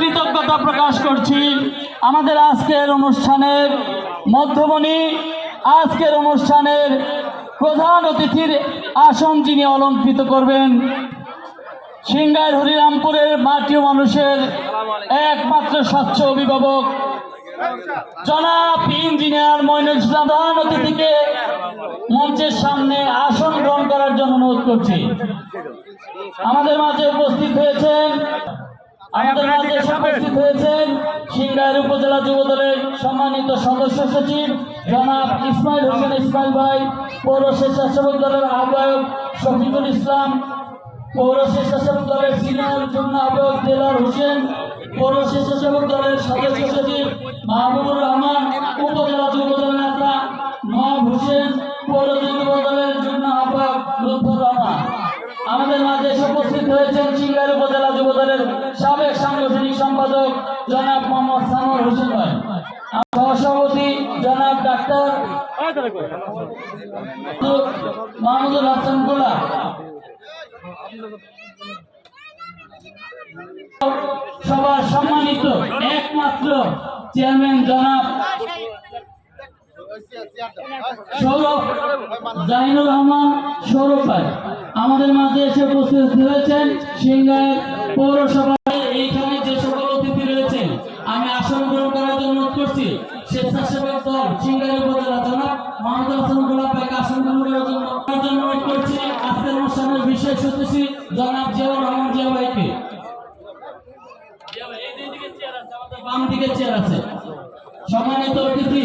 কৃতজ্ঞতা প্রকাশ করছি। আমাদের আজকের অনুষ্ঠানের মধ্যমণি, আজকের অনুষ্ঠানের প্রধান অতিথির আসন যিনি অলঙ্কৃত করবেন সিংগার হরিরামপুরের মাটি মানুষের একমাত্র স্বচ্ছ অভিভাবক, জনাব ইঞ্জিনিয়ার মইনুল প্রধান অতিথিকে মঞ্চের সামনে আসন গ্রহণ করার জন্য অনুরোধ করছি। আমাদের মাঝে উপস্থিত হয়েছেন উপস্থিত হয়েছেন সিংগাইর উপজেলা যুব দলের সম্মানিত সদস্য সচিব জনাব ইসমাইল হোসেন ইসমাইল ভাই পৌর স্বেচ্ছাসেবক দলের আহ্বায়ক শফিকুল ইসলাম পৌর স্বেচ্ছাসেবক দলের সিনিয়র যুগ্ম আহ্বায়ক দেলার হোসেন পৌর স্বেচ্ছাসেবক দলের সদস্য সচিব মাহবুবুর রহমান আমাদের মাঝে উপস্থিত হয়েছেন সিঙ্গার উপজেলা যুব দলের সাবেক সাংগঠনিক সম্পাদক জনাব মোহাম্মদ সানোয়ার হোসেন ভাই। সহসভাপতি জনাব ডাক্তার মাহমুদুল হাসান গোলা। সবার সম্মানিত একমাত্র চেয়ারম্যান জনাব জাহিনুর রহমান সৌরভ ভাই আমাদের মাঝে এসে উপস্থিত হয়েছেন সিংহায় পৌরসভায়। এইখানে যে সকল অতিথি রয়েছেন, আমি আসন গ্রহণ করার জন্য অনুরোধ করছি। স্বেচ্ছাসেবক দল সিংহাই উপজেলা জনাব মোহাম্মদ হাসান গোলাপ ভাইকে আসন গ্রহণ করার জন্য অনুরোধ করছি। আজকের অনুষ্ঠানের বিশেষ অতিথি জনাব জিয়াউর রহমান জিয়া ভাইকে। বাম দিকে চেয়ার আছে। সম্মানিত অতিথি